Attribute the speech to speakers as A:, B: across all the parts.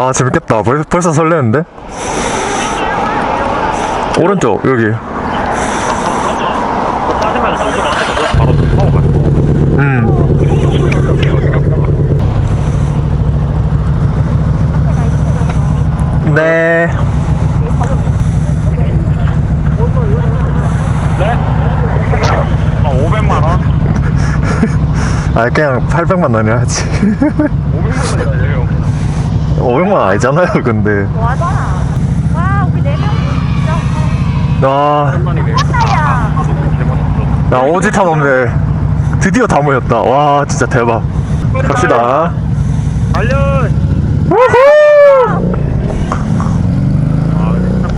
A: 아 재밌겠다 벌, 벌써 설레는데 오른쪽 여기. 음 네.
B: 아, 500만 원?
A: 아 그냥 800만 원이라 하지
B: 500만 원이라요.
A: 500만 원 아니잖아요 근데.
C: 뭐하더라? 와 우리 네명 진짜.
A: 나,
B: 8만이네.
C: 아야.
A: 나 오지 탐험대 드디어 다 모였다. 와 진짜 대박. 갑시다.
B: 달려!
A: 우후!
B: 아, 진짜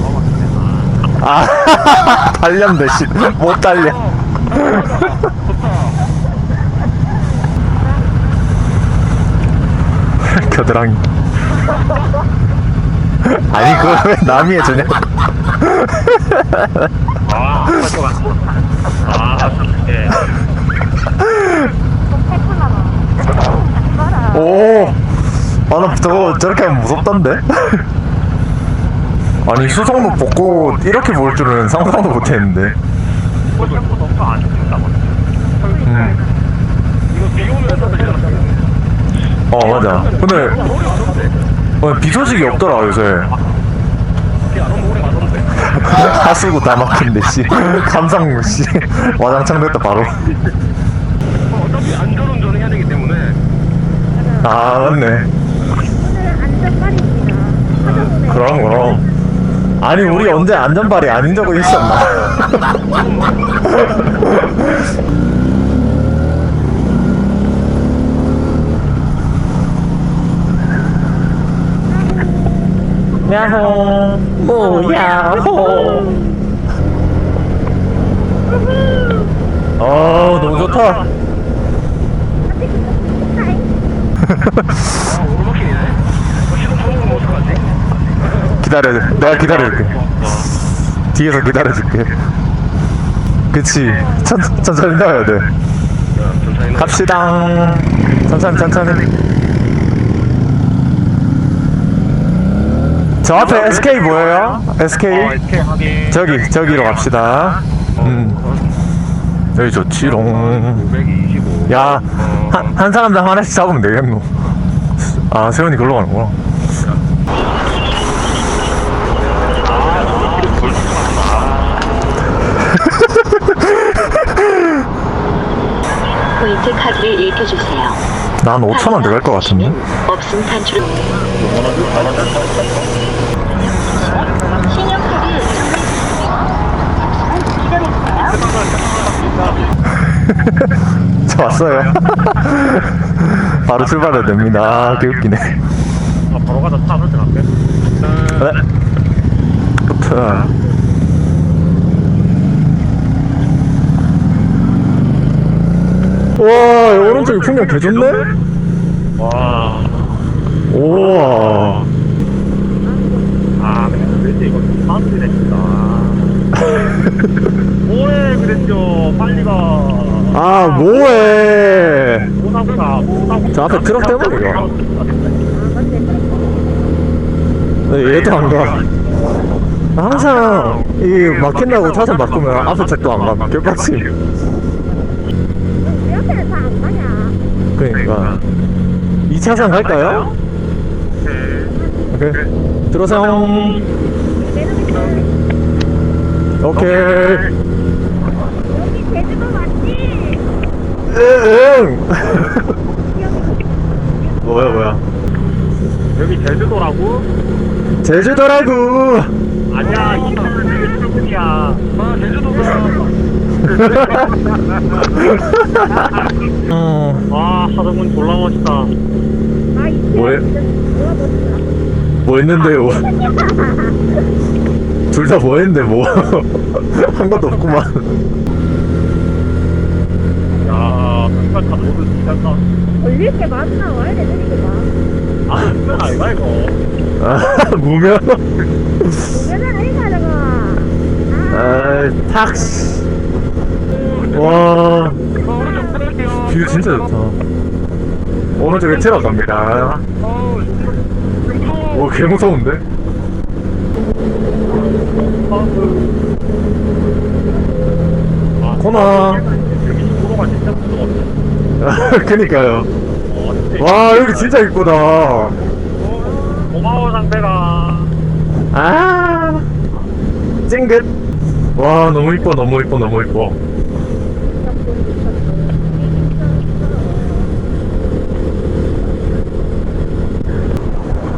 B: 너무 막히네.
A: 아 달련 대신 못 달려. 겨드랑이 아니 그걸 왜 남이 해주냐
B: 아, 맞죠, 맞죠. 아, 참, 예.
A: 오 아나 저거 저렇게 하면 무섭던데 아니 수성로 벚꽃 이렇게 볼 줄은 상상도 못했는데
B: 이거 생각보다 엄청 안 죽는다,
A: 음.
B: 이거 비 오면 진짜 되잖아.
A: 어 맞아 근데 어, 비 소식이 없더라 요새. 하수구 다 막힌데 씨. 감상 씨. 와장창 됐다 바로.
B: 어차피 안전운전을 해야 되기 때문에.
A: 아 맞네. 그럼 그럼. 아니 우리 언제 안전발이 아닌 적은 있었나 야호 오 야호. 어 너무 좋다? 기다려 내가 기다려줄게. 뒤에서 기다려줄게. 그치. 천, 천천히 나가야 돼. 갑시다. 천천히 천천히 저 앞에 SK 보여요? SK?
B: 어, 확인.
A: 저기 저기로 갑시다 음 여기 좋지롱
B: 525.
A: 야 한, 한 사람당 하나씩 잡으면 되겠노 아 세훈이 글로 가는구나
D: 포인트 카드를 읽혀주세요.
A: 난 5천원 들어갈 것 같은데
D: 없음
A: 저 왔어요 바로 출발해야 됩니다 아 개웃기네
B: 아, 바로 가서 차 설정할게.
A: 네. 부터. 와, 이 오른쪽에 풍경 개 좋네?
B: 와.
A: 우와.
B: 아, 왠지 이거 사람들이 진짜. 뭐해, 그랬죠. 빨리 가.
A: 아, 뭐해.
B: 오늘 생각보다
A: 저 앞에 트럭 때문에 이거. 네, 얘도 안 가. 항상 이 막힌다고 차선 바꾸면 앞에 책도 안 가. 개빡침.
C: 옆에는 다안 가냐?
A: 그러니까 2차선 갈까요?
B: 네.
A: 오케이. 들어서 오케이.
C: 여기 제주도 맞지?
A: 응. 뭐야 뭐야.
B: 여기 제주도라고?
A: 제주도라고.
B: 아니야 이거는 되게 출근이야 아 제주도다
A: 어,
B: 와 하동은 졸라 멋있다
C: 아,
A: 뭐해?
C: 뭐가 멋있다.
A: 뭐 했는데요? 둘다 뭐 했는데 뭐? 한 것도 없구만.
B: 야 큰발차 모두 진짜다
C: 걸릴 게 많나? 와야 돼, 느리게 봐.
B: 아 그건 아니다 이거
A: 아, 무면.
C: 보면은 아이가 저거. 아,
A: 아, 탁스. 와, 뷰 진짜 좋다. 오른쪽에 트럭 갑니다. 오, 개 무서운데? 코나. 그니까요. 와, 여기 진짜 이쁘다.
B: 고마워 상대가
A: 아, 찡긋. 와, 너무 이뻐, 너무 이뻐, 너무 이뻐.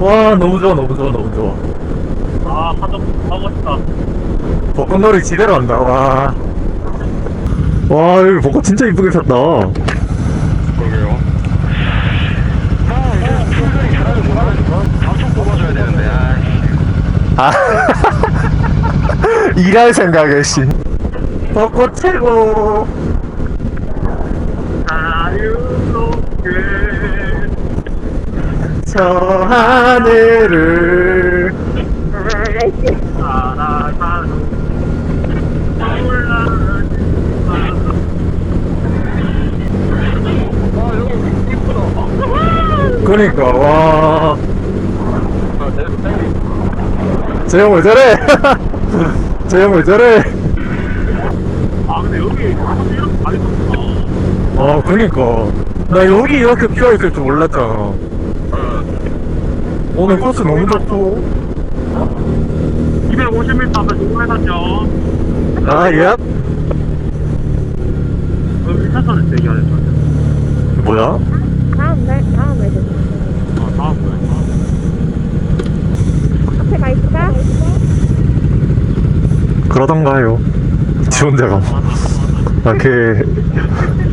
A: 와, 너무 좋아, 너무 좋아, 너무 좋아.
B: 아 하동 하고 싶다
A: 벚꽃놀이 지대로 한다, 와. 와, 여기 벚꽃 진짜 이쁘게 폈다.
B: 그러게요
A: 아, 일할 생각에, 씨. 벚꽃 최고.
B: 자유롭게
A: 저 하늘을.
B: 이쁘다
A: 그니까, 와. 왜 저래? 왜 저래?
B: 아 근데 여기
A: 아, 그니까. 나 여기 이렇게 피어있을 줄 몰랐잖아. 오늘 코스 너무 좋고.
B: 250m 앞에 누구해놨죠
A: 아, 예?
B: 그럼 1차선에 대기하는 줄
A: 뭐야?
C: 다음 날, 다음 날.
B: 아 다음 거야
C: 앞에 가 있을까?
A: 그러던가요. 지 혼자 가. 아, 그,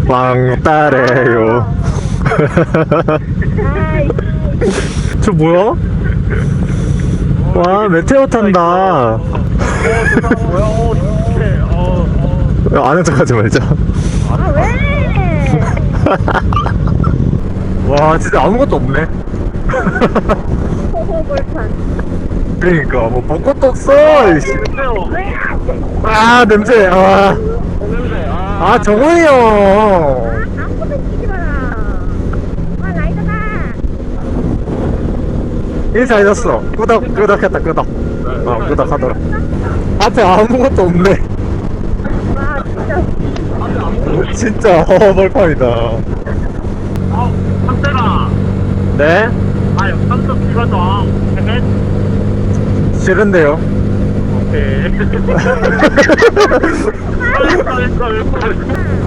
A: 왕따래요.
C: 아이,
A: 저 뭐야? 와, 메테오 탄다.
B: 뭐야 어 어떡해 어 어.
A: 아는 척 하지 말자.
C: 아, 왜?
A: 와, 진짜 아무것도 없네. 그러니까, 뭐, 벚꽃도 없어. 이씨. 아, 냄새. 아,
B: 냄새
A: 아아 정훈이 형.
C: 아, 아무것도 시키지 마라. 아, 라이더다.
A: 인사해줬어. 끄덕, 끄덕했다, 끄덕. 어, 끄덕하더라. 앞에 아무것도 없네.
C: 와, 진짜.
A: 진짜 허벌판이다.
B: 아 상대가
A: 네?
B: 아 영상도 찍어줘 해met
A: 싫은데요.
B: 오케이 알겠어 알겠어 알겠어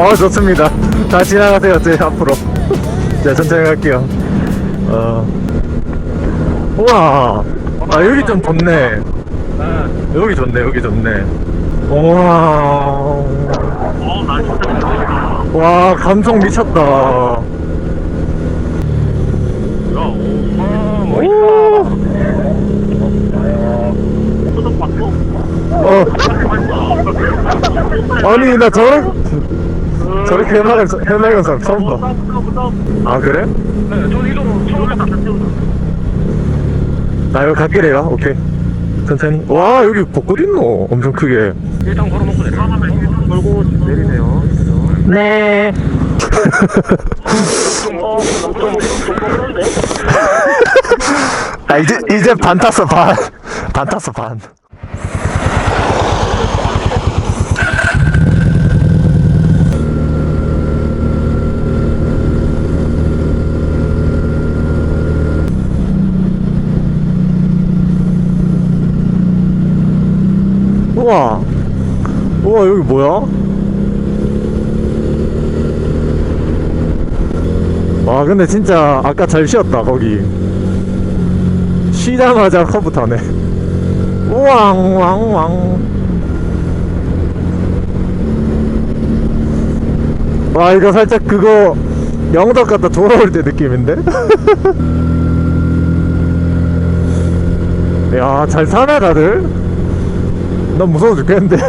A: 어, 좋습니다. 다 지나가세요, 제 앞으로. 자, 천천히 갈게요. 어. 우와. 아, 여기 좀 좋네. 여기 좋네, 여기 좋네. 우와. 와, 감성 미쳤다.
B: 어.
A: 아니, 나 저런, 저렇게 해나간, 해나간 사람 처음 봐. 아, 그래?
B: 네, 저 이도로 처음에 다.
A: 나 이거 갓길이야. 오케이. 천천히. 와, 여기 벚꽃 있노. 엄청 크게.
B: 일단 걸어놓고 내 걸고 내리세요.
A: 네.
B: 어, 좀, 좀, 좀 그런데?
A: 아, 이제, 이제 반 탔어, 반. 반 탔어, 반. 우와. 우와, 여기 뭐야? 와, 근데 진짜 아까 잘 쉬었다, 거기. 쉬자마자 커브 타네. 우왕왕왕. 와 이거 살짝 그거 영덕 갔다 돌아올 때 느낌인데? 야 잘 사네 다들? 난 무서워 죽겠는데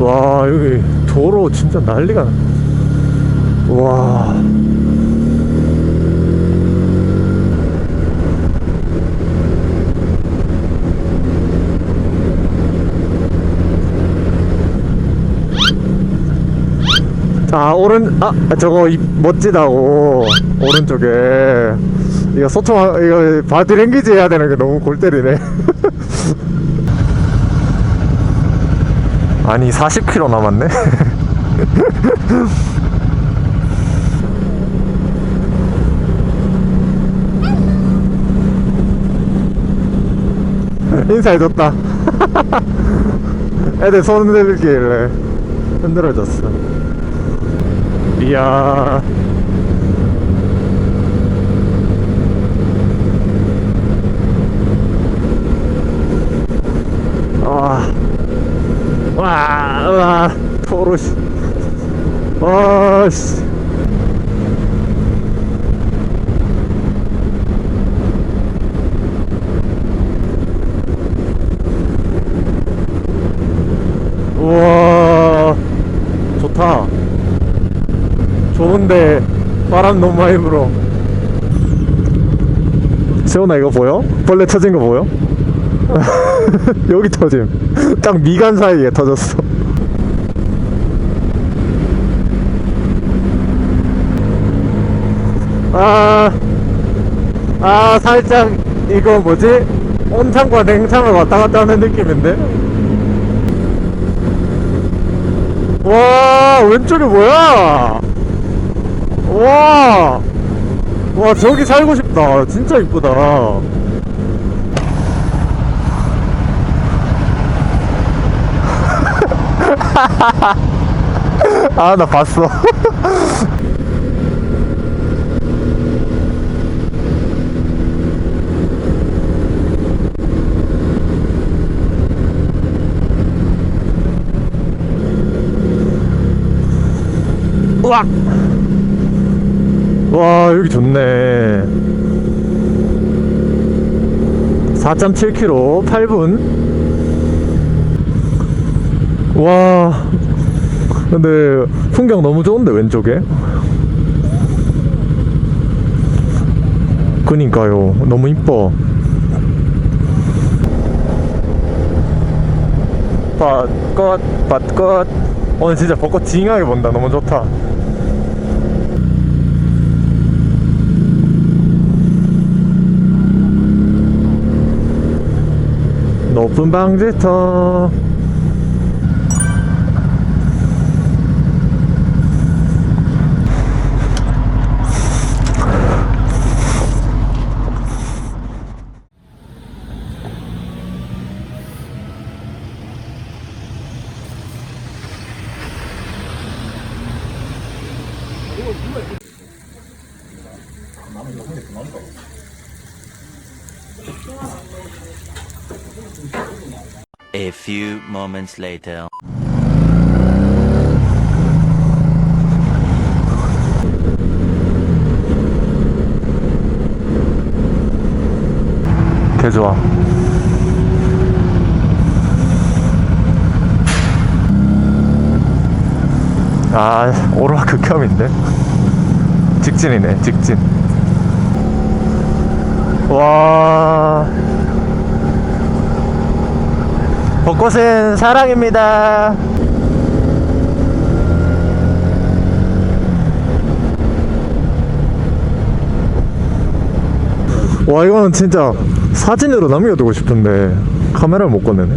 A: 와 여기 도로 진짜 난리가 나. 와 자 오른 아 저거 이- 멋지다고. 오른쪽에. 이거 소통 이거 바디랭귀지 해야 되는 게 너무 골 때리네. 아니 40km 남았네? 인사해줬다. 애들 손 흔들길래 흔들어줬어 이야 와 와, 와, 토로, 씨. 와, 씨. 우와, 좋다. 좋은데, 바람 너무 많이 불어. 세훈아, 이거 보여? 벌레 터진 거 보여? 여기 터짐. 딱 미간 사이에 터졌어. 아, 아, 살짝, 이거 뭐지? 온탕과 냉탕을 왔다 갔다 하는 느낌인데? 와, 왼쪽이 뭐야? 와, 와, 저기 살고 싶다. 진짜 이쁘다. 아, 나 봤어. 우악! 와, 여기 좋네. 4.7km, 8분. 와, 근데 풍경 너무 좋은데 왼쪽에? 그니까요. 너무 이뻐. 벚꽃 벚꽃 오늘 진짜 벚꽃 징하게 본다. 너무 좋다 높은 방지터
E: Few moments later.
A: 개 좋아. 아, 오르락 극혐인데? 직진이네, 직진. 와. 벚꽃은 사랑입니다. 와, 이거는 진짜 사진으로 남겨두고 싶은데 카메라를 못 꺼내네.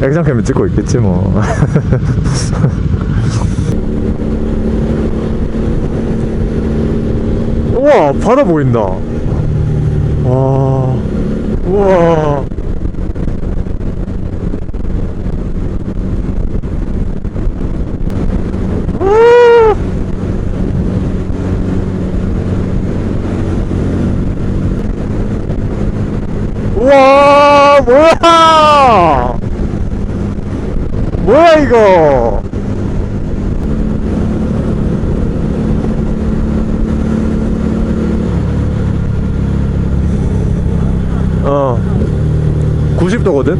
A: 액션캠을 찍고 있겠지 뭐. 우와 바다 보인다. 와 우와. 우! 우와 뭐야 뭐야 이거 어 90도거든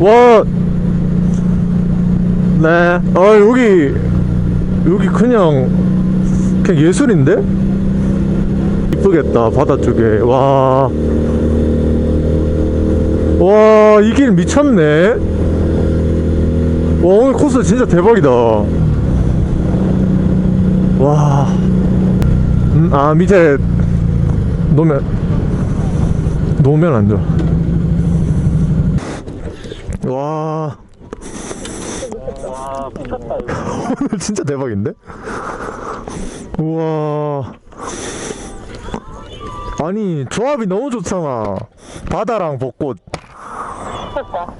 A: 와 네. 아 여기 여기 그냥 그냥 예술인데? 이쁘겠다 바다 쪽에 와. 와, 이 길 미쳤네. 와, 오늘 코스 진짜 대박이다. 와. 음, 아, 밑에 놓으면, 놓으면 안 좋아. 와.
B: 와
A: 오늘 진짜 대박인데? 우와. 아니, 조합이 너무 좋잖아. 바다랑 벚꽃.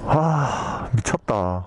A: 아, 미쳤다.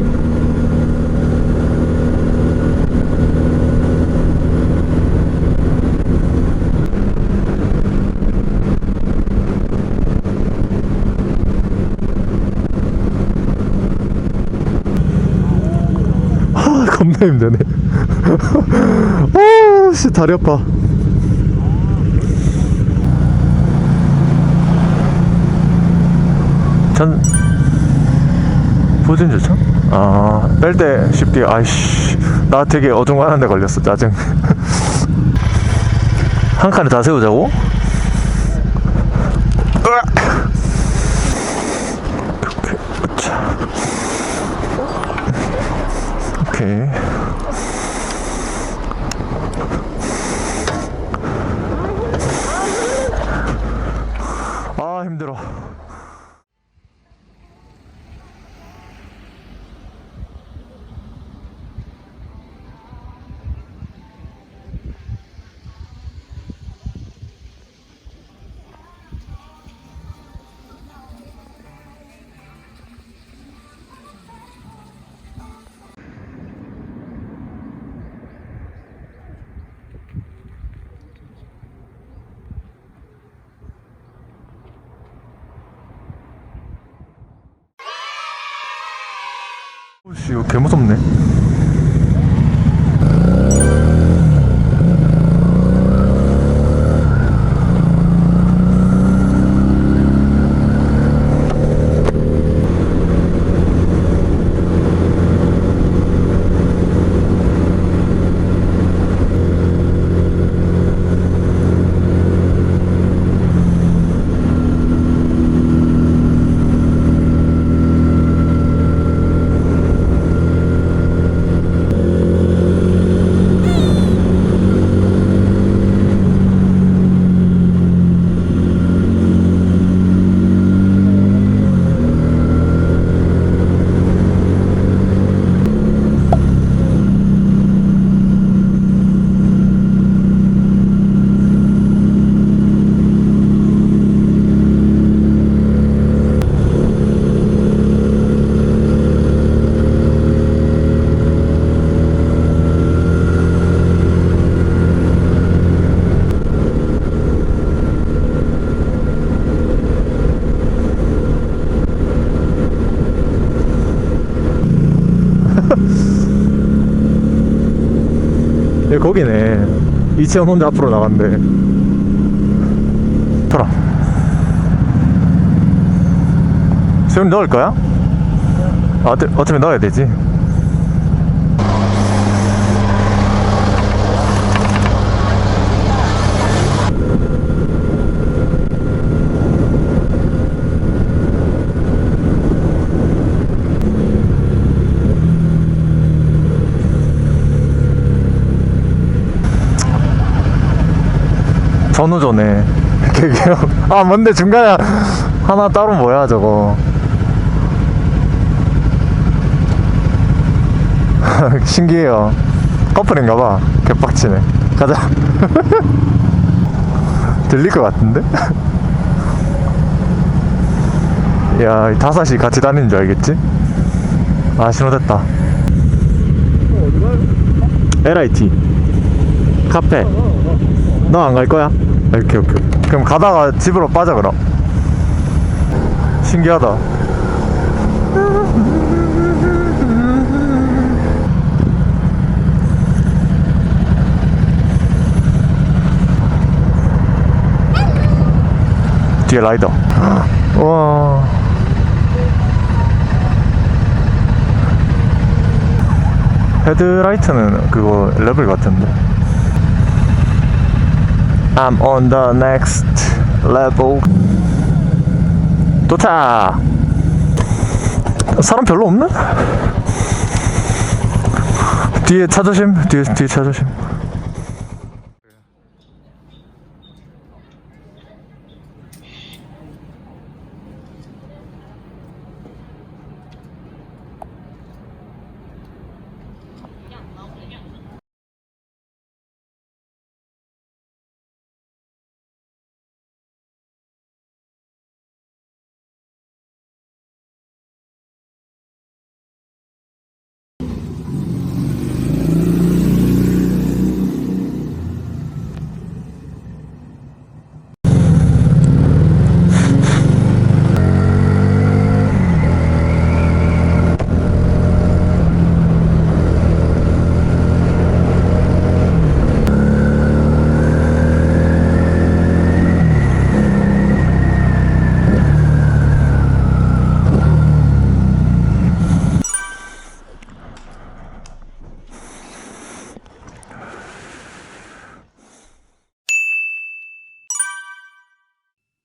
A: 아 겁나 힘드네. 아씨 다리 아파 전 보존 조청? 아, 뺄 때 쉽게 아이씨. 나 되게 어중간한 데 걸렸어. 짜증. 한 칸에 다 세우자고? 씨 이거 개 무섭네. 거기네. 이채원 혼자 앞으로 나간대. 돌아. 수영 넣을 거야? 아, 어차- 어차피 넣어야 되지. 전우조네 개기형 아 뭔데 중간에 하나 따로 뭐야 저거 신기해요 커플인가봐 개빡치네 가자 들릴 것 같은데? 야, 이 다섯이 같이 다니는 줄 알겠지? 아, 신호됐다. LIT. 카페. 너 안 갈 거야? 오케이, 오케이. 그럼 가다가 집으로 빠져, 그럼. 신기하다. 뒤에 라이더. 와. 헤드라이트는 그거 레벨 같은데. I'm on the next level. 도착. 사람 별로 없네? 뒤에 차 조심. 뒤에 뒤에 차 조심.